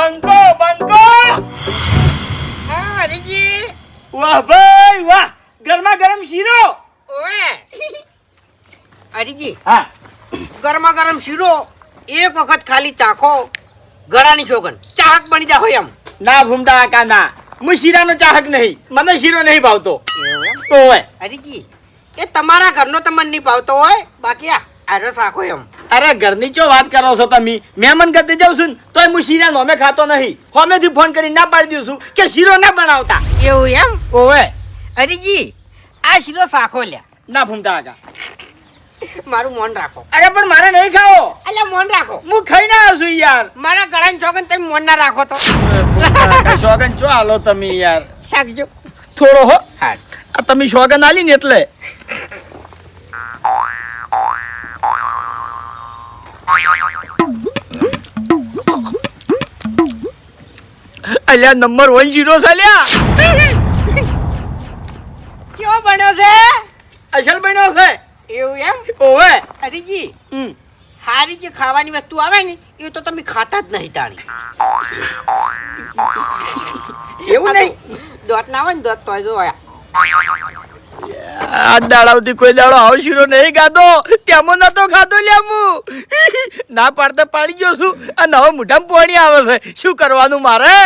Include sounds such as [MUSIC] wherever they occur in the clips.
બંકો બંકો હા હરીજી વાહ ભાઈ વાહ ગરમા ગરમ શીરો ઓએ હરીજી હા ગરમા ગરમ શીરો એક વખત ખાલી ચાખો ગળાની ચોગન ચાહક બની હોય એમ ના ભૂમતા કાકા ના હું શીરાનો ચાહક નહીં મને શીરો નહીં ભાવતો ઓય હરીજી એ તમારા ઘરનો તમને નહીં ભાવતો હોય બાકી આ આરો શાખો એમ અરે ઘરની ચો વાત કરો છો તમે? મહેમાન ગતિ જાઉં છું તોય હું શીરા નોમે ખાતો નહીં. હોમેથી ફોન કરી ના પાડી દઉં છું કે શીરો ના બનાવતા. એવું એમ? ઓવે. અરેજી આ શીરો સાખો લ્યા. ના ભૂમતા આગા. મારું મોન રાખો. અરે પણ મારે નહીં ખાવો. એટલે મોન રાખો. હું ખાઈ ના આવું છું યાર. મારા ગળાની ચોગન તમે મોન ના રાખો તો. ચોગન ચો હાલો તમે યાર. શાકજો. થોડો હો. હા. તમે શોગન આલી ને એટલે. અલ્યા નંબર વન શીરો ચાલ્યા કેવો બન્યો છે? અસલ બન્યો છે. એવું એમ? ઓવે. હરીજી હમ. હારી જે ખાવાની વસ્તુ આવે ને એ તો તમે ખાતા જ નહીં તાણી. એવું નહીં? દોત ના આવે ને દોત તો જો આયા આ દાડાવથી કોઈ દાડો આવો શીરો નહીં ખાધો. તેમો નતો ખાધો લેમું ના પાડતા પાડી ગયો છું. અને હવે મોઢામાં પોણી આવે છે. શું કરવાનું મારે?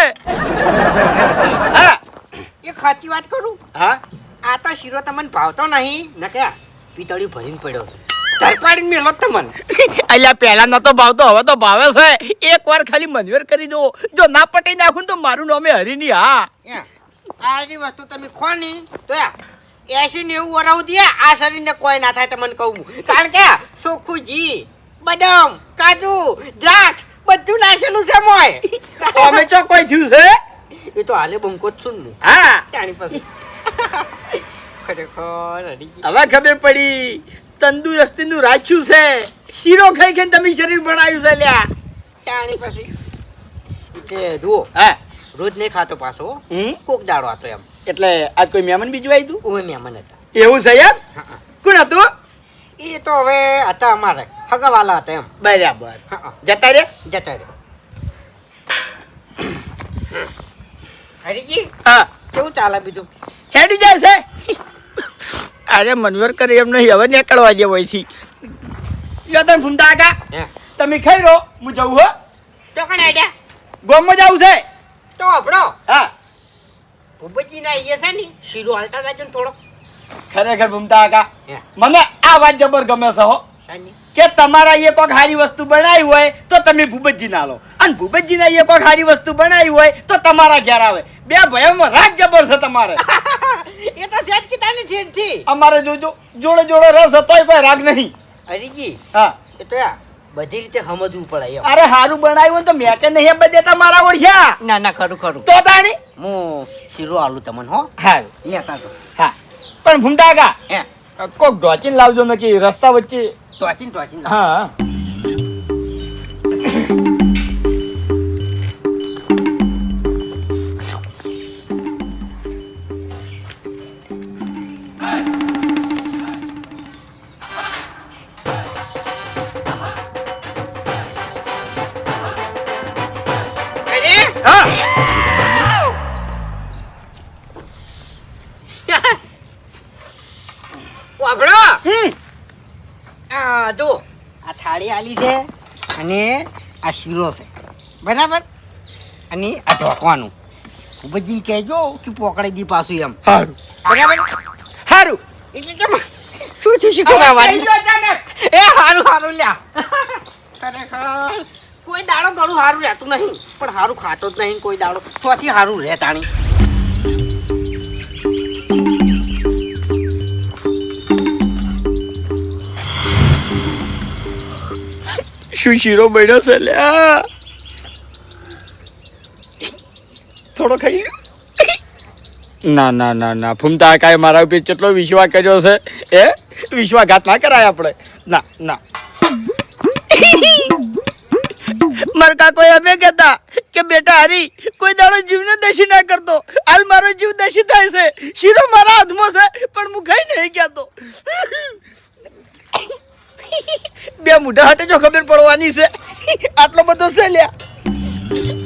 હા. એક સાચી વાત કરું? હા? આ તો શીરો તમને ભાવતો નહીં. ને કે પિતળી ભરીને પડ્યો છે. ધરપાડીને મેલો તમને. અલ્યા પહેલા નતો ભાવતો હવે તો ભાવે છે. એક વાર ખાલી મનવેર કરી દો. જો ના પટી નાખું તો મારું નામે હરીની હા. આજની વસ્તુ તમે ખો ની તો એસી નેવું વરાવ દે આ શરીરને કોઈ ના થાય તમને કહું. કારણ કે ચોખ્ખું જી બદામ કાજુ દ્રાક્ષ બધું નાશેલું છે મોય. અમે ચો કોઈ થયું છે? એ તો હાલે બંકો જ છું ને હા. જાણી પછી ખરેખર. હવે ખબર પડી તંદુરસ્તીનું રાખ્યું છે. શીરો ખાઈ ખાઈને તમે શરીર બનાવ્યું છે લ્યા. જાણી પછી એટલે જુઓ હા. રોજ નહીં ખાતો પાછો કોક દાડો હતો એમ. એટલે આજ કોઈ મહેમાન બીજું આવ્યું તું? ઓય મહેમાન હતા. એવું છે યાર હા, હા. કોણ હતું? એ તો હવે હતા અમારે. ફગાવાલા હતા એમ. બરાબર. હા, હા. જતા રે? જતા રહે હરીજી હા. કેવું ચાલે બીજું? હેડી જાય છે. અરે મનવર કરી એમ નહીં હવે નીકળવા જેવો થી યો આગા. હે. તમે ખાઈ રહો હું જવું હો. તો કણ આઈડિયા ગોમમાં જવું છે. તો આપણો હા. ભૂપતજી ના છે ને શીરો હાલતા જાજો ને થોડો. ખરેખર ભૂમતા કાકા મને આ વાત જબર ગમે છે હો. કે તમારા એ કોઈક સારી વસ્તુ બનાવી હોય તો તમે ભૂપતજી ના લો અને ભૂપતજીના એ કોઈક સારી વસ્તુ બનાવી હોય તો તમારા ઘેર આવે. બે ભયોમાં રાગ જબર છે તમારે. [LAUGHS] એ તો સેજ કીતાની ઠીકથી અમારે જોજો જોડે જોડે રસ હતોય કોઈ રાગ નહીં. હરીજી હા. એ તો યા બધી રીતે સમજવું પડે એમ. અરે હારું બનાવ્યું તો મેં કે નહીં બધે તમારા ઓળખ્યા ના ના ખરું ખરું. તો તાણી. હું શીરો આલુ તમને હો. હારું. લેતા તો હા. પણ ભૂમતા કા હે. કોક ઢોચીને લાવજો નકી રસ્તા વચ્ચે. ટોચીન ટોચીન હા. છે. બરાબર? અને આ ઢોકવાનું. ભૂપતજી કહેજો કે પોકડી દી પાછું એમ. હારું. બરાબર? સારું એટલે કેમ શું થયું થઈ એ સારું સારું લ્યા. ખરેખર. કોઈ દાડો ઘણું સારું રહેતું નહીં. પણ સારું ખાતો જ નહીં કોઈ દાડો. તોથી સારું રહે શું શીરો બન્યો છે લ્યા થોડો ખાઈ. ના ના ના ના ફૂમતા કાંઈ મારા ઉપર કેટલો વિશ્વાસ કર્યો છે? એ? વિશ્વાસઘાત ના કરાય આપણે. ના ના. મારા કાકો એમ કહેતા કે બેટા હરી, કોઈ દાડો જીવને દશી ના કરતો. હાલ મારો જીવ દશી થાય છે. શીરો મારા હાથમાં છે, પણ હું ખાઈ નહીં કહેતો બે મોઢા હાટે જો ખબર પડવાની છે. આટલો બધો છે લ્યા.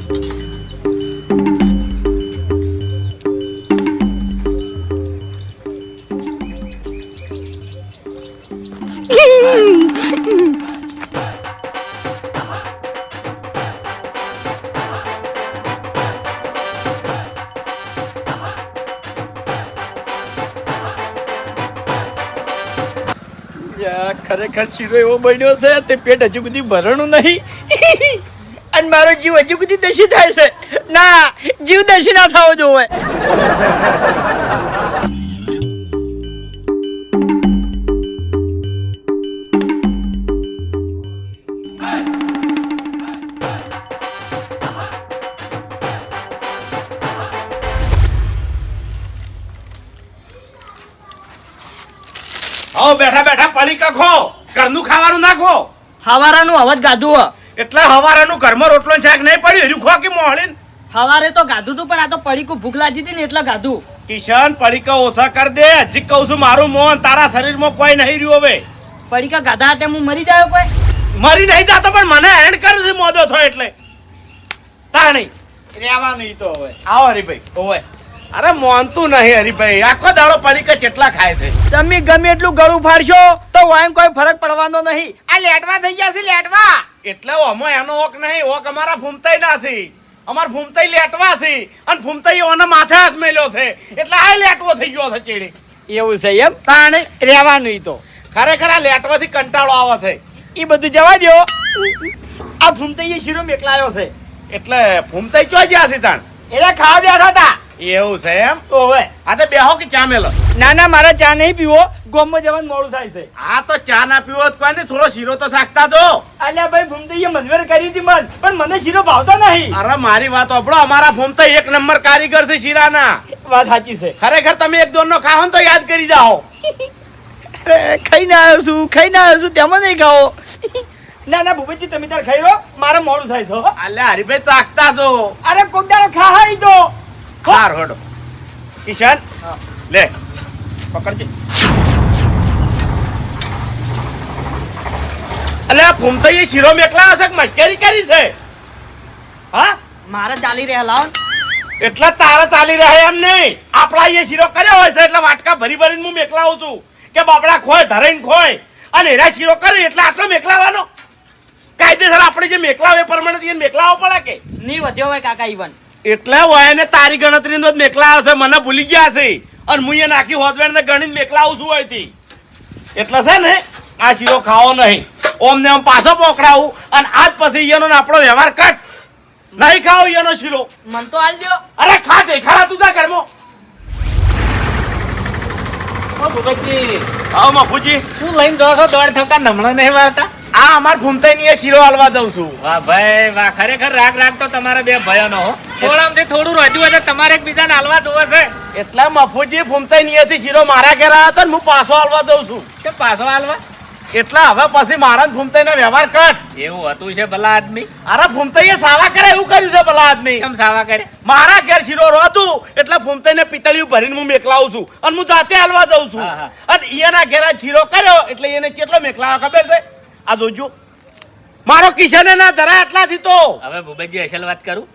ખરેખર શીરો એવો બન્યો છે, તે પેટ હજુ સુધી ભરણું નહીં. અને મારો જીવ હજુ સુધી દશી થાય છે. ના, જીવ દશી ના થવો જોવે આવો બેઠા બેઠા પડીકા ખો. ઘરનું ખાવાનું નાખો. હવારાનું અવાજ ગાધું હ. એટલે હવારાનું ઘરમાં રોટલો ને શાક નહીં પડ્યું હર્યું ખો કે મોહળીન? હવારે તો ગાધું તું પણ આ તો પડીકું ભૂખ લાગી હતી ને એટલે ગાધું. કિશન પડીકા ઓછા કર દે. હજી કહું છું મારું મોહન તારા શરીરમાં કોઈ નહીં રહ્યું હવે. પડીકા ગાધા હાટે હું મરી જાયો કોઈ? મરી નહીં જાતો પણ મને હેન્ડ કરી દે મોદો થયો એટલે. તાણી. રહેવાનું તો હવે. આવો હરીભાઈ ઓવે અરે મોનતું નહીં હરીભાઈ. આખો દાડો પડીકા કેટલા ખાય છે? તમે ગમે એટલું ગળું ફાડશો તો વાયમ કોઈ ફરક પડવાનો નહીં. આ લેટવા થઈ ગયા છે લેટવા. એટલે અમે એનો ઓક નહીં. ઓક અમારા ફૂમતાઈ ના છે. અમાર ફૂમતાઈ લેટવા છે. અને ફૂમતાઈ ઓના માથે હાથ મેલ્યો છે. એટલે આ લેટવો થઈ ગયો છે ચેડી. એવું છે એમ? તાણે રહેવાનું તો. ખરેખર આ લેટવાથી કંટાળો આવે છે. એ બધું જવા દો આ ફૂમતાઈ શીરો મેકલાયો છે. એટલે ફૂમતાઈ ચો જ્યાં છે તાણ? એટલે ખાવા બેઠા હતા. એવું છે એમ? ઓવે આ તો બેહો કે ચા મેલો? ના ના મારા ચા નહીં પીવો. ગોમમાં જવાનું મોડું થાય છે. આ તો ચા ના પીવો તો કોઈ થોડો શીરો તો શાકતા જો. અલ્યા ભાઈ ફૂમતાઈએ મનવેર કરી હતી મન પણ મને શીરો ભાવતો નહીં. અરે મારી વાત સાંભળો અમારા ફૂમતાઈ એક નંબર કારીગર છે શીરાના. વાત સાચી છે. ખરેખર તમે એક દોન નો ખાઓ ને તો યાદ કરી જાઓ. અરે, ખાઈને આવ્યો છું ખાઈને આવ્યો છું તેમાં નહીં ખાઓ ના ના ભૂપતજી તમે તાર ખાઈ લો મારે મોડું થાય છે. અલ્યા હરીભાઈ ચાખતા છો અરે કોક દાડો ખાહાઈ તો. હાર હડો. કિશન લે. પકડજે. અલે ફૂમતા એ શીરો મેકલા હશે કે મશ્કરી કરી છે? હા? મારે ચાલી રહ્યા લાવ એટલા તારા ચાલી રહ્યા એમ નહીં. આપણા એ શીરો કર્યો હોય છે એટલે વાટકા ભરી ભરીને હું મેકલાવું છું. કે બાપડા ખોય ધરાઈને ખોય. અને એના શીરો કરે એટલે આટલો મેકલાવાનો? કાયદેસર આપણે જે મેકલાવે પ્રમાણે મેકલાવો પડે કે? નહીં વધ્યો હોય કાકા ઈવન. એટલે હોય ને તારી ગણતરીનો જ મેકલા આવશે મને ભૂલી ગયા છે. અને હું એને આખી હોજવેડ ને ગણીને મેકલાવું છું અહીંથી. એટલે છે ને આ શીરો ખાવો નહીં. ઓમ ને ઓમ પાછો પોકડાવું અને આજ પછી એનો ને આપણો વ્યવહાર કટ નહીં ખાઓ એનો શીરો. મન તો હાલ દો અરે ખા દે ખરા તું જા કરમો ઓ ભૂપતજી. આવો મફુજી શું લઈને જો છો? દોડ થકા નમણા નહીં મારતા આ અમાર ફૂમતાઈ શીરો હાલવા દઉં છું. વાહ ભાઈ વાહ ખરેખર રાગ રાગ તો તમારા બે ભયોનો હો. થોડામથી થોડું રજુ હશે તમારે એકબીજાને હાલવા જોવે છે. એટલે મફુજી ફૂમતાઈ નિયથી શીરો મારા ઘેર આવ્યો તો ને હું પાછો હાલવા દઉં છું. કે પાછો હાલવા? એટલા હવે પછી મારા ને ફૂમતાઈ વ્યવહાર કટ એવું હતું છે ભલા આદમી? અરે ફૂમતાઈએ સાવા કરે એવું કર્યું છે ભલા આદમી. કેમ સાવા કરે મારા ઘેર શીરો રોતું એટલે ફૂમતાઈને પિતળિયું ભરીને હું મેકલાવું છું. અને હું જાતે હાલવા દઉં છું. અને એના ઘેર શીરો કર્યો એટલે એને કેટલો મેકલાવા ખબર છે? આ જોજો. મારો કિશન ના ધરા આટલાથી તો. હવે ભૂપતજી અસલ વાત કરું?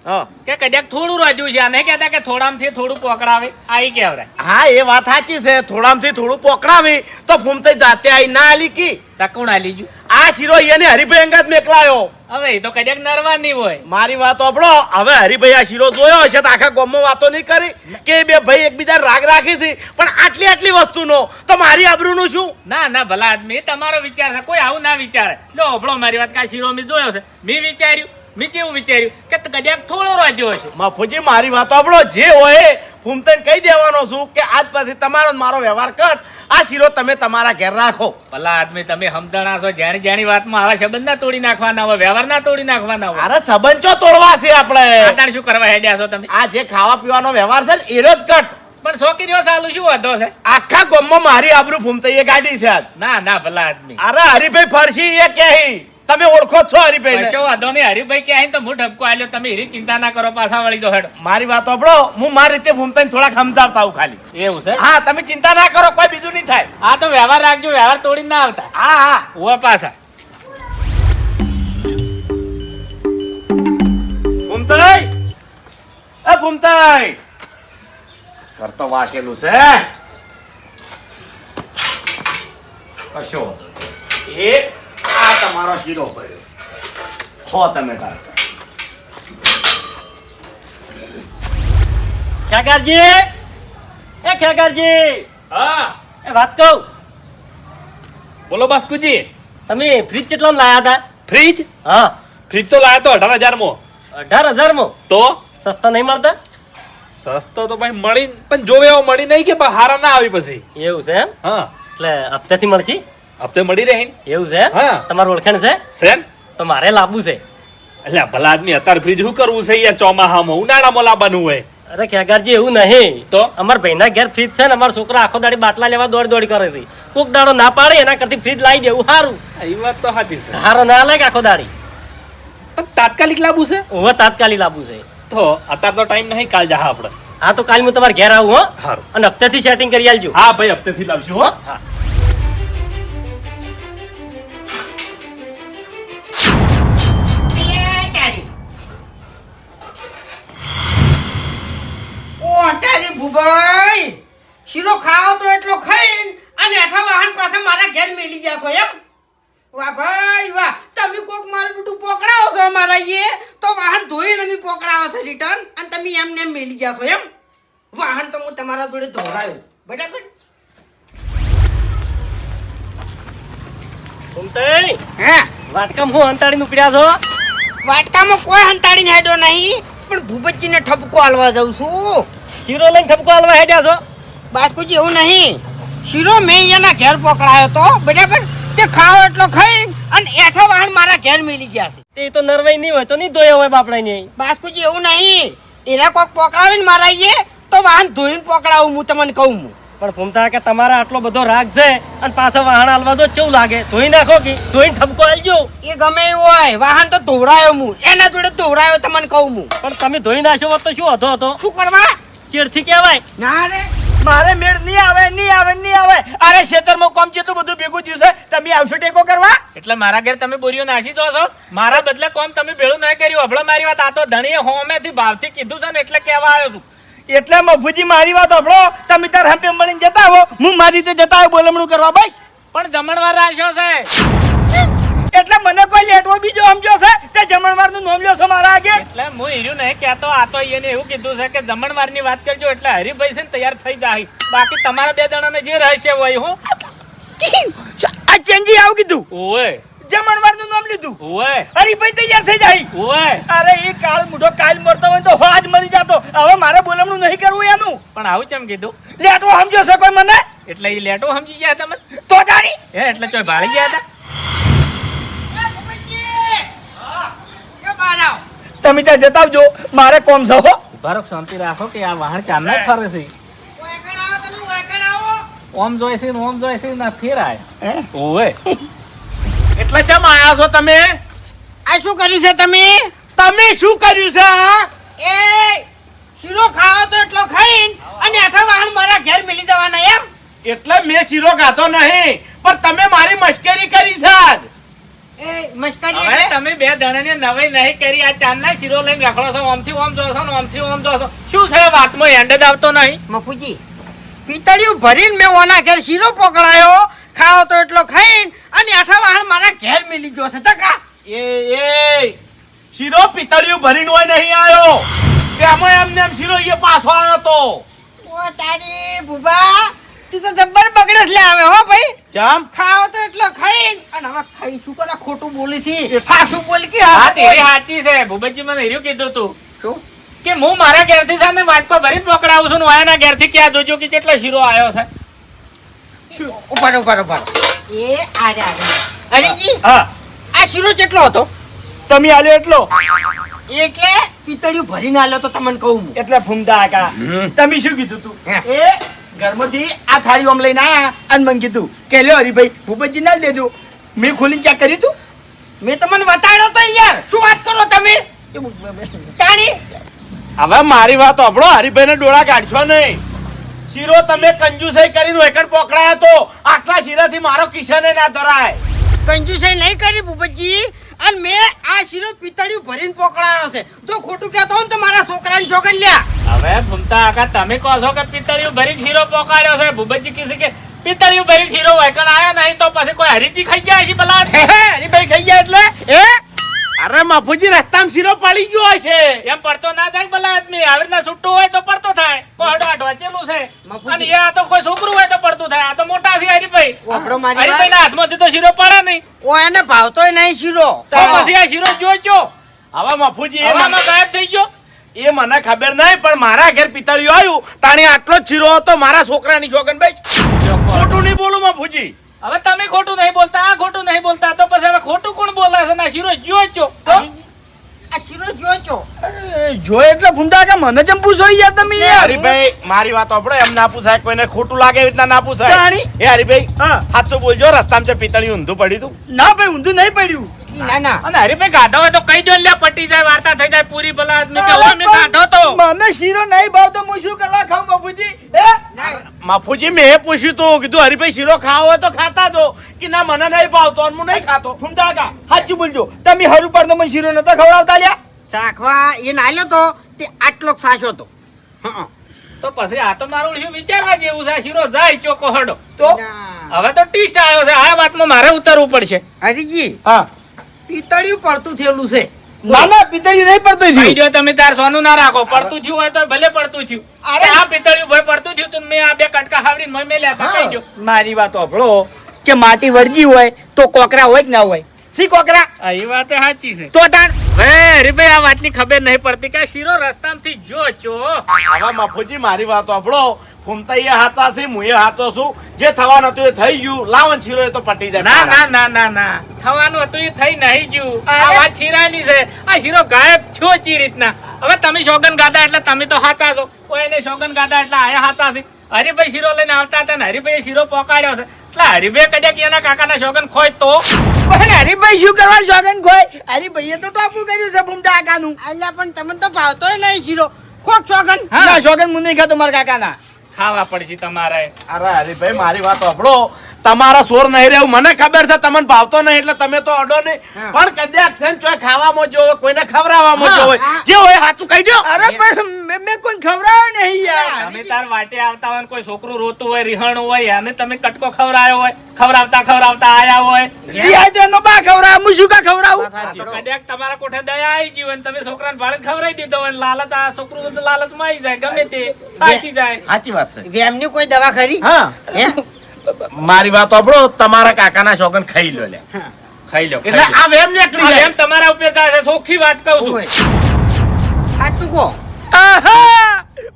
કે કદાચ થોડું રજ્યું છે. અને કહેતા કે થોડામથી થોડું પોકડાવે આઈ કેવરાય હા એ વાત સાચી છે. થોડામથી થોડું પોકડાવી તો ફૂમતાઈ જાતે આઈ ના આલી કી. તકુણ આલી ગયું? આ શીરો એને હરિભાઈ અંગાત મેકલાયો. હવે એ તો કદાચ નરવાની હોય. મારી વાત સાંભળો. હવે હરિભાઈ આ શીરો જોયો હશે તો આખા ગોમો વાતો નહીં કરી કે બે ભાઈ એકબીજા રાગ રાખી છે. પણ આટલી આટલી વસ્તુનો તો મારી આબરૂનું શું? ના ના ભલા આદમી તમારો વિચાર છે. કોઈ આવું ના વિચારે. લો અભળો મારી વાત કા શીરો મેં જોયો છે? મેં વિચાર્યું મેં કેવું વિચાર્યું? કે કદાચ થોડો રાજ્યો હશે મફુજી મારી વાત આપણો જે હોય એ તને કહી દેવાનો છું કે આજ પછી તમારો મારો વ્યવહાર કર. આ શીરો તમે તમારા ઘેર રાખો. ભલા આદમી તમે સમજણા છો. જાણી જાણી વાતમાં આવા સંબંધ ના તોડી નાખવાના હોય વ્યવહાર ના તોડી નાખવાના હોય. અરે સંબંધો તોડવા છે આપણે? આતાણ શું કરવા હેડ્યા છો તમે? આ જે ખાવા પીવાનો વ્યવહાર છે ને એનો જ કટ. પણ છોકરીઓ સાલું શું વાંધો છે? આખા ગોમમાં મારી આબરૂ ફૂમતાઈએ ગાડી છે. ના ના ભલા આદમી. અરે હરીભાઈ ફરશી એ કે તમે ઓળખો છો હરિભાઈ કશો વાંધો નહીં હરીભાઈ કે આઈને તો હું ઠપકો આલ્યો તમે એની ચિંતા ના કરો પાછા વળી દો હેડો. મારી વાત સાંભળો હું મારી રીતે ફૂમતાઈને થોડાક સમજાવતા હું ખાલી. એવું છે? હા તમે ચિંતા ના કરો કોઈ બીજું નહીં થાય. આ તો વ્યવહાર રાખજો વ્યવહાર તોડી ના આવતા. હા હા. હું પાછા. ભૂમતાઈ! એ ભૂમતાઈ! કરતો વાસેલું છે. કશો એ આ તમારો શીરો પડ્યો. હો તમે તાર. ખેગારજી! એ ખેગારજી! હા. એ વાત કહું. બોલો બાસ્કુજી. તમે ફ્રીજ કેટલામાં લાયા હતા? ફ્રીજ હા. ફ્રીજ તો લાયા તો અઢાર હજારમાં. અઢાર હજારમાં? તો? સસ્તા નહીં મળતા? સસ્તો તો ભાઈ મળી પણ જોવે એવો મળી નહીં કે પણ હારા ના આવી પછી. એવું છે એમ? હા. એટલે હપ્તાથી મળશે? હપ્તે મળી રહે? એવું છે? હા. તમારું ઓળખાણ છે? સેન? તો મારે લાવવું છે. એટલે ભલા આદમી અત્યારે ફ્રીજ શું કરવું છે યાર? ચોમાહામાં ઉનાળામાં લાવવાનું હોય. અરે ખેગારજી એવું નહીં. તો? અમાર ભાઈના ઘેર ફ્રીજ છે ને અમારા છોકરા આખો દાડી બાટલા લેવા દોડ દોડ કરે છે. કોક દાડો ના પાડે એના કરતી ફ્રીજ લાવી દેવું સારું એ વાત તો સાચી છે. હારો ના લાગે આખો દાડી. પણ તાત્કાલિક લાવવું છે? હવે તાત્કાલિક લાવવું છે. તો અત્યારે તો ટાઈમ નહીં કાલ જાહા આપણે. હા તો કાલ હું તમારે ઘેર આવું હો. સારું અને હપ્તેથી સેટિંગ કરી આલજો. હા ભાઈ હપ્તેથી લાવજો હો. હા. ભૂભાઈ શીરો ખાવો તો એટલો ખાઈને અને આઠા વાહન પાસે મારા ઘેર મેલી ગયા છો એમ? વાહ ભાઈ વાહ! તમે કોક મારું બેટું પકડાવો છો અમારા એ તો વાહન ધોઈને અમે પકડાવો છો રિટર્ન અને તમે એમને એમ મેલી ગયા છો એમ? વાહન તો હું તમારા જોડે ધોરાયો બરાબર? ઘૂમતઈ, હા? વાટકામાં હું અંતાડી ઉપડ્યા છો? વાટકામાં કોઈ હંતાડીને હેડ્યો નહીં પણ ભૂપતજીને ઠપકો આલવા જાઉં છું. શીરો લઈને ઠપકો હાલવા હેડ્યા છો? બાસ્કુજી એવું નહીં. શીરો મેં એના ઘેર પકડાયો તો બરાબર? તે ખાઓ એટલો ખાઈ અને એઠો વાહન મારા ઘેર મિલી ગયા છે. તે તો નરવાઈ નહીં હોય તો નહીં ધોયા હોય બાપડા નહીં બાસ્કુજી એવું નહીં. એના કોક પકડાવીને મારા એ તો વાહન ધોઈને પકડાવું હું તમને કહું હું. પણ ફૂમતા કે તમારા આટલો બધો રાગ છે અને પાછા વાહન હાલવા દો કેવું લાગે? ધોઈ નાખો કે ધોઈને ઠપકો આવજો એ ગમે એવું હોય વાહન તો ધોવરાયો હું. એના જોડે ધોવરાયો તમને કહું હું. પણ તમે ધોઈ નાખ્યો તો શું હતો હતો શું કરવા? ચીડથી કહેવાય? ના રે. મારે મેળ નહીં આવે નહીં આવે નહીં આવે. અરે ખેતરમાં કોમ તો બધું ભેગું થયું છે તમે આવશો ટેકો કરવા? એટલે મારા ઘેર તમે બોરીઓ નાસી દો છો? મારા બદલે કોમ તમે ભેળું નહીં કર્યું. હભળો મારી વાત. આ તો ધણીએ હોમેથી ભાવથી કીધું છે ને એટલે કહેવા આવ્યો છું. એટલે મફુજી મારી વાત હભળો તમે તાર હંપે મળીને જતા હો. હું મારી રીતે જતા હોય બોલમણું કરવા બસ. પણ જમણવાર રાખ્યો છે. એટલે મને કોઈ લેટવો બીજો સમજો છે? તે જમણવારનું નોમ લ્યો છો મારા આગે? એટલે હું હીર્યું નહીં કહેતો આ તો એને એવું કીધું છે કે જમણવારની વાત કરજો એટલે હરીભાઈ છે ને તૈયાર થઈ જાય બાકી તમારા બે જણાને જે રહેશે હોય હું આ ચેન્જી આવું કીધું? ઓય જમણવારનું નામ લીધું? ઓય હરીભાઈ તૈયાર થઈ જાય ઓય અરે એ કાળ મુઢો કાલ મરતો હોય તો આજ મરી જાતો. હવે મારે બોલમણું નહીં કરવું એનું. પણ આવું કેમ કીધું? લેટવો સમજો છે કોઈ મને? એટલે એ લેટો સમજી ગયા તમે? તો હે એટલે ચોય ભાળી ગયા હતા એ ભૂપતજી! એ બહાર આવો. તમે ત્યાં જતા આવજો. મારે કોમ છે હો. શાંતિ રાખો કે આ વાહન ચાંદના ના ફરે છે. ઓમ જોઈ છે ઓમ જોઈ છે ના ફેરાય. ઓવે. એટલે ચમ આયા છો તમે? આ શું કર્યું છે તમે? તમે શું કર્યું છે આ? એ શીરો ખાવો તો એટલો ખાઈને અને આઠા વાહન મારા ઘેર મિલી દેવાના એમ? એટલે મેં શીરો ખાતો નહીં પણ તમે મારી મશ્કરી કરી છે હવે તમે બે જણાને નવાઈ નહીં કરી આ ચાંદના શીરો લઈને રખડો છો ઓમથી ઓમ જોશો ને ઓમથી ઓમ જોશો. શું છે વાતમાં હેન્ડ જ આવતો નહીં? મફુજી પિતળિયું ભરીને મેં ઓના ઘેર શીરો પકડાયો ખાઓ તો એટલો ખાઈને અને આઠા મારા ઘેર મિલી ગયો છે. તકા એ એ શીરો પિતળિયું ભરીને હોય નહીં આવ્યો તેમાં એમને એમ શીરો એ પાછો આવ્યો તો. ઓ તારી ભૂબા તું તો જબ્બર બગડસ લે આવે હો ભાઈ. જામ. ખાવ તો એટલો ખાઈ અને હવે ખાઈ શું કરે? ખોટું બોલી છે. ખાસું બોલી કે? હા તેરી સાચી છે. ભૂપતજી મને હેર્યું કીધું તું. શું? કે હું મારા ઘેરથી ને વાટકો ભરીને પકડાવું છું ને ઓયાના ઘેરથી ક્યાં જોજો કે કેટલો શીરો આવ્યો છે. ઉપર ઉપર ઉપર એ આરે આરે. હરીજી હા. આ શીરો કેટલો હતો? તમે આલ્યો એટલો? એટલે પિતળિયું ભરીને આલ્યો તો તમને કહું એટલે ફૂમતા આકા. તમે શું કીધું તું? એ ઘરમાંથી આ થાળી ઓમ લઈને આયા અને મને કીધું કે લ્યો હરીભાઈ ભૂપતજી ના દેજો મેં ખોલીને ચેક કર્યું તું. મેં તમને બતાડ્યો તો યાર. શું વાત કરો તમે? તાણી. હવે મારી વાત આપણો હરિભાઈને ડોળા કાઢશો નહીં. શીરો તમે કંજુસાઈ કરીને વેકણ પકડાયા તો આટલા શીરાથી મારો કિશન ના ધરાય. કંજુસાઈ નહીં કરી ભૂપતજી. અને મેં આ શીરો પિતળિયું ભરીને પકડાયો છે. જો ખોટું કહેતો હોય ને તો મારા છોકરાની છોકરી લ્યા હવે ભૂમતા આકા તમે કહો છો કે પિતળિયું ભરી શીરો પોકાડ્યો છે? ભૂપતજી કીધું કે પિતળિયું ભરી શીરો વાયકણ આવ્યો નહીં તો પછી કોઈ હરીજી ખાઈ જાય છે ભલા? હરીભાઈ ખાઈ ગયા એટલે? એ અરે માફુજી રસ્તામાં શીરો પડી ગયો છે. એમ પડતો ના થાય ભલા આદમી. આવી રીતના છૂટો હોય તો પડતો થાય. પહાડો આ ઢોચેલું છે. અને એ આ તો કોઈ છોકરું હોય તો પડતું થાય. આ તો મોટા છે હરીભાઈ આપડો મારી હરીભાઈ ના હાથમાંથી તો શીરો પડે નહીં. ઓ એને ભાવતોય નહીં શીરો. તો પછી આ શીરો જોજો હવે માફુજી એવામાં ગાયબ થઈ ગયો. એ મને ખબર નહીં પણ મારા ઘેર પિતળિયું આવ્યું. તાણી આટલો જ શીરો હતો મારા છોકરાની છોકનભાઈ ખોટું નહીં બોલું મફુજી હવે તમે ખોટું નહીં બોલતા આ ખોટું નહીં બોલતા તો પછી હવે ખોટું કોણ બોલે છે? ના શીરો આ અરે, જો એટલે ભૂંડા કે મને જેમ પૂછો યાર તમે હરીભાઈ મારી વાત સાંભળો એમ ના પૂછાય કોઈને ખોટું લાગે એવી રીતના ના પૂછાય. તાણી? એ હરીભાઈ હા. સાચું બોલજો રસ્તામાં છે પિતળિયું ઊંધું પડ્યું તું ના ભાઈ ઊંધું નહીં પડ્યું. ના ના. અને હરીભાઈ ગાધો હોય તો કઈ દો લે પટી જાય વાર્તા થઈ જાય પૂરી ભલા આદમી કે હોય મેં ગાધો તો. મને શીરો નહીં ભાવતો હું શું કરવા ખાઉં બાપુજી? હે? મફુજી મેં પૂછ્યું તું કીધું હરિભાઈ શીરો ખાવો હોય તો ખાતા જો. કે ના મને નહીં ભાવતો અને હું નહીં ખાતો. ભૂંડા કા સાચું બોલજો. તમે હરુ પર મને શીરો નતા ખવડાવતા લ્યા? શાખવા એ નાલ્યો તો તે આટલો સાચો હતો. હં. તો પછી આ તો મારું શું વિચારવા જેવું છે? આ શીરો જાય ચોકો હડો. તો? હવે તો ટીસ્ટ આવ્યો છે. આ વાતમાં મારે ઉતરવું પડશે. હરીજી હા. પિતળિયું પડતું થયેલું છે. ના ના પિતળિયું નહીં પડતું થયું. દો તમે તાર સોનું ના રાખો પડતું થયું હોય તો ભલે પડતું થયું. અરે! આ પિતળિયું ભાઈ પડતું થયું તો મેં આ બે કટકા હાવડીને મેં મેલ્યા હતા કહી મારી વાત સાંભળો કે માટી વળગી હોય તો કોકરા હોય કે ના હોય? સી કોકરા? એ વાત સાચી છે. તો હવે હરીભાઈ આ વાતની ખબર નહીં પડતી કે શીરો રસ્તામાંથી જો ચો હવે મફુજી મારી વાત સાંભળો. ફૂમતાઈએ હાથા છે હું એ હાથો છું. જે થવાનું હતું એ થઈ ગયું. લાવન શીરો એ તો પટી જાય ના ના ના ના ના. થવાનું હતું એ થઈ નહીં ગયું. આ! વાત શીરાની છે. આ શીરો ગાયબ છો ચી રીતના. હવે તમે શોગન ગાધા એટલે તમે તો હાચા છો. કોઈ એને શોગન ગાધા એટલે આયા હાચા છે હરિભાઈ શીરો લઈને આવતા હતા ને હરિભાઈ શીરો પોકાડ્યો છે. એટલે હરિભાઈ કદાચ એના કાકાના શોગન ખોય તો? પણ હરીભાઈ શું કરવા શોગન ખોય? હરિભાઈએ તો ટાપુ કર્યું છે ભૂમતા કાકાનું. એટલે પણ તમને તો ભાવતો નહીં શીરો. ખોટ શોગન હા. શોગન હું નહીં ખાતો મારા કાકાના. ખાવા પડશે તમારે. અરે હરિભાઈ મારી વાત સાંભળો. તમારા સોર નહીં રહેવું મને ખબર છે તમને ભાવતો નહીં એટલે તમે તો અડો નહીં. પણ કદાચ છે ને ખાવામાં જો હોય, કોઈને ખવડાવવામાં જો હોય. જે હોય સાચું કહી દો અરે પણ મેં મેં કોઈ ખવડાવ્યો નહીં યાર. તમે તાર વાટે આવતા હોય કોઈ છોકરું રોતું હોય રિહણ હોય અને તમે કટકો ખવડાવ્યો હોય ખવડાવતા ખવડાવતા આયા હોય. રિયા તો એનો બા ખવડાવે હું શું કા ખવડાવું? કદાચ તમારા કોઠે દયા આવી ગઈ હોય તમે છોકરાને ભાડે ખવડાવી દીધો હોય લાલચ આ છોકરું તો લાલચમાં આવી જાય ગમે તે સાચી જાય. સાચી વાત છે. એમની કોઈ દવા ખરી? હા. હે? મારી વાત સાંભળો તમારા કાકાના શોખન ખાઈ લો લે ખાઈ લો એટલે આ વેમ નીકળી જાય. એમ તમારા ઉપર થાય સોખી વાત કહું છું. સાચું કહો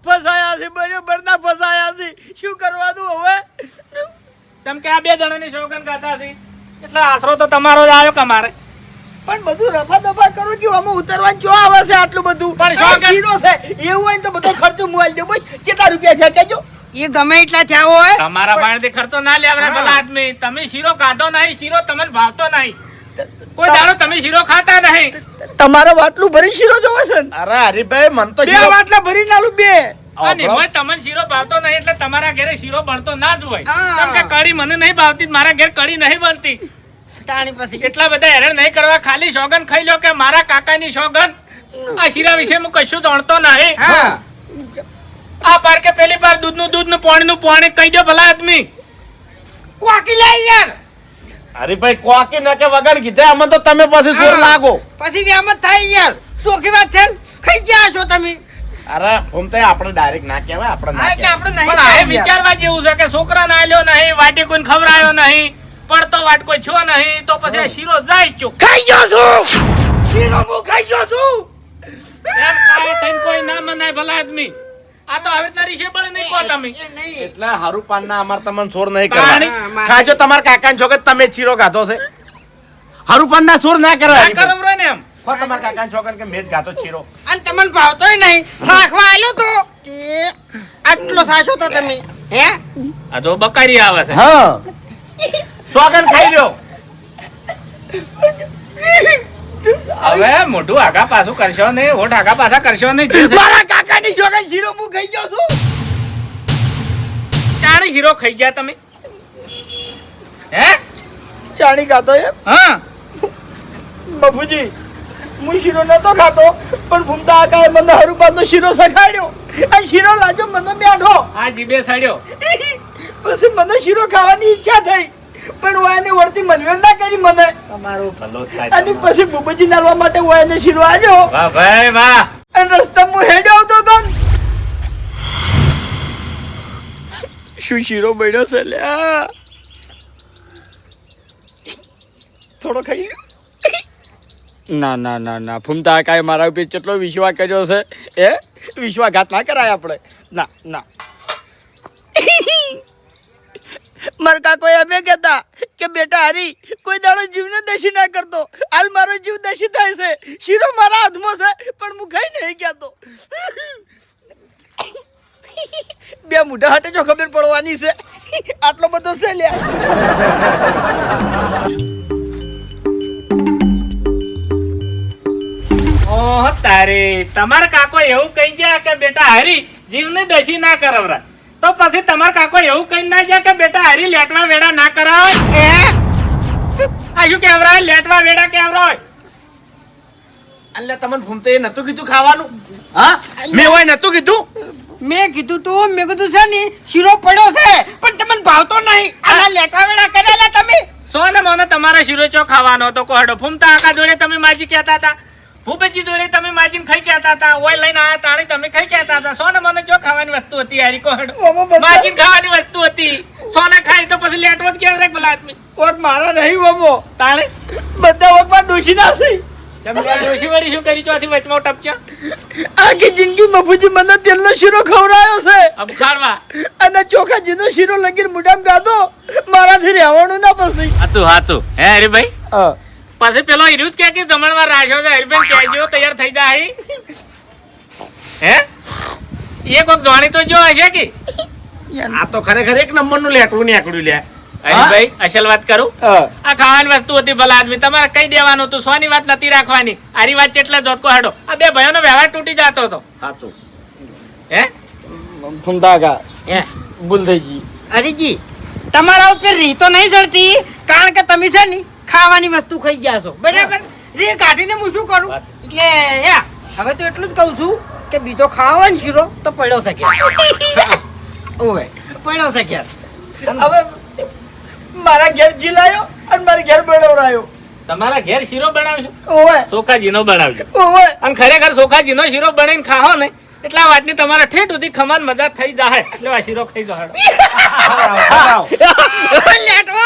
ફસાયા છે બરોબર ના ફસાયા છે શું કરવાનું હવે? તમ કે આ બે જણાની શોખન ગાતા છે. એટલે આશરો તો તમારો જ આવ્યો કે મારે. પણ બધું રફા દફા કરું છું અમે ઉતરવાનું જો આવે છે આટલું બધું? પણ શીરો છે. એવું હોય તો બધો ખર્ચો મોબાઈલ દો બોલ કેટલા રૂપિયા છે કહેજો. એ ગમે એટલા થયા હોય તમારા પાસેથી ખર્ચો ના લેવડે ભલા આદમી. તમે શીરો ખાધો નહીં શીરો તમને ભાવતો નહીં. કોઈ દાડો તમે શીરો ખાતા નહીં. તમારે વાટલું ભરી શીરો જોવે છે અરે હરીભાઈ મન તો બે શીરો- વાટલા ભરી નાલું બે. અને એમાંય તમને શીરો ભાવતો નહીં એટલે તમારા ઘરે શીરો બનતો ના જ હોય. કેમ કે કઢી મને નહીં ભાવતી મારા ઘેર કઢી નહીં બનતી. તાણી પછી. એટલા બધા હેરાન નહીં કરવા ખાલી સોગન ખાઈ લો કે મારા કાકાની સોગન આ શીરા વિશે હું કશું જાણતો નહીં. હા. આ પાર કે પેલી પાર દૂધનું દૂધનું નું પાણી કહી દો ભલા આદમી. કોકી લે યાર. અરે ભાઈ કોકી ન કે વગર કીધે અમે તો તમે પછી સુર લાગો. પછી વેમ જ થાય યાર. ચોખી વાત છે ને? ખાઈ ગયા છો તમે. અરે ફૂમતાઈ આપણે ડાયરેક્ટ ના કહેવાય આપણે ના કહેવાય. આપણે નહીં પણ આ વિચારવા જેવું છે કે છોકરા ના આલ્યો નહીં વાટી કોઈ ખવડાયો નહીં પડતો વાટકો છો નહીં તો પછી આ શીરો જાય ચૂક ખાઈ ગયો છું. શીરો હું ખાઈ ગયો છું. એમ કાય થઈને કોઈ ના મનાય ભલા આદમી. આ તો બળે નહીં કહો તમે. એટલે ના અમાર તમને સોર નહીં કરવા. ખાજો તમારા કાકાને છોકરે તમે ચીરો ગાધો છે? હરુપાન ના સોર ના કરે આ કરમ રે ને એમ. હો તમારા કાકાને છોકરે કે મેં ગાધો ચીરો અને તમને ભાવતોય નહીં. શાખવા આલ્યો તો તે આટલો સાચો તો તમે હે? આ તો બકારી આવે છે. હા. સોગન ખાઈ લ્યો. હવે મોટું આગા પાછું કરશો નહીં હોઠ આગા પાછા કરશો નહીં મારા કાકાની છોકરી શીરો હું ખાઈ ગયો છું. ચાણી શીરો ખાઈ ગયા તમે? હે? ચાણી ખાતો એ હા. બાપુજી હું શીરો નતો ખાતો પણ ભૂમતા આકાએ મને હરુપાનો શીરો સખાડ્યો. આ શીરો લાજો મને બેઠો આ જીબે સાડ્યો. પછી મને શીરો ખાવાની ઈચ્છા થઈ. પણ વાયને વળતી મનવેર ના કરી મને. તમારો ભલો અને પછી બુબજી નાલવા માટે વાયને શીરો આજો વાહ ભાઈ વાહ. અને રસ્તા હું હેડો આવતો તો. શું શીરો બન્યો છે લ્યા થોડો ખાઈ. ના ના ના ના. ફૂમતા કાંઈ મારા ઉપર કેટલો વિશ્વાસ કર્યો છે? એ વિશ્વાસઘાત ના કરાય આપણે. ના ના. મારા કાકો એમ કહેતા કે બેટા હરી, કોઈ દાડો જીવને દશી ના કરતો. હાલ મારો જીવ દશી થાય છે. શીરો મારા હાથમાં છે, પણ હું કઈ નહીં કહેતો બે મોઢા હાટે જો ખબર પડવાની છે. આટલો બધો છે લ્યા. તારે, તમારા કાકો એવું કહી ગયા કે બેટા હરી, જીવને દશી ના કરવરા. તો પછી તમાર કાકો એવું કહી ના જાય કે બેટા હરી લેટવા વેડા ના કરાય એ? આ શું કેવરાય લેટવા વેડા કેવરાય એટલે તમને ફૂમતે એ નતું કીધું ખાવાનું? હા? મેં હોય નતું કીધું? મેં કીધું તું મેં કીધું છે ને શીરો પડ્યો છે પણ તમને ભાવતો નહીં. આ લેટવા વેડા કરેલા તમે? સોને મોને તમારા શીરો ચો ખાવાનો તો કોહડો? ફૂમતા આકા જોડે તમે માજી કહેતા હતા. ભૂપેજી જોડે તમે માજીને ખાઈ કહેતા હતા ઓય લઈને આયા તાણે તમે ખાઈ કહેતા હતા સોને મને ચો ખાવાની વસ્તુ હતી યારી કોહડો? ઓમો ખાવાની વસ્તુ હતી. સોને ખાઈ તો પછી લેટવો જ કેવરે ભલા આદમી? ઓટ મારા નહીં વમો તાણે? બધા વખમાં ડોશી ના છે. ડોશી વળી શું કરી ચોથી વચમાં ટપચ્યા આખી જિંદગી મફુજી મને તેલનો શીરો ખવડાયો છે. અબખાડવા અને ચોખા જીનો શીરો લગીને મુઢામ ગાધો મારાથી રહેવાનું ના પછી. હાચું હાચું. હે હરીભાઈ? હા. પછી પેલો હીરું જ કે કે જમણવાર રાખ્યો છે હરીભાઈ કહેજો તૈયાર થઈ જાય. હે? એ કોક જાણી તો જો હશે કે? આ તો ખરેખર એક નંબરનું લેટવું નીકળ્યું લે. હરીભાઈ અસલ વાત કરું? આ ખાવાની વસ્તુ હતી ભલા આદમી. તમારે કઈ દેવાનું હતું? સોની વાત નથી રાખવાની. આરી વાત કેટલા જોતકો હાડો. આ બે ભાઈઓનો વ્યવહાર તૂટી જતો હતો. સાચું. હે? ફુંદાગા. હે? ભૂલ થઈ ગઈ. હરીજી તમારા ઉપર રીતો નહીં જડતી કારણ કે તમે છે ને ખાવાની વસ્તુ ખાઈ ગયા છો. બરાબર? રે કાઢીને હું શું કરું? એટલે યા હવે તો એટલું જ કહું છું કે બીજો ખાવાનો શીરો તો પડ્યો શકે. [LAUGHS] ઓવે પડ્યો શકે. હવે મારા ઘેર જીલાયો અને મારા ઘેર બળવરાયો તમારા ઘેર શીરો બનાવશો? ઓવે. સોખાજીનો બનાવજો. ઓવે. અને ખરેખર સોખાજીનો શીરો બનાવીને ખાઓ ને એટલા વાતની તમારે ઠેઠ સુધી ખમાન મજા થઈ જાય એટલે આ શીરો ખાઈ જાઓ [LAUGHS] [LAUGHS] લેટવો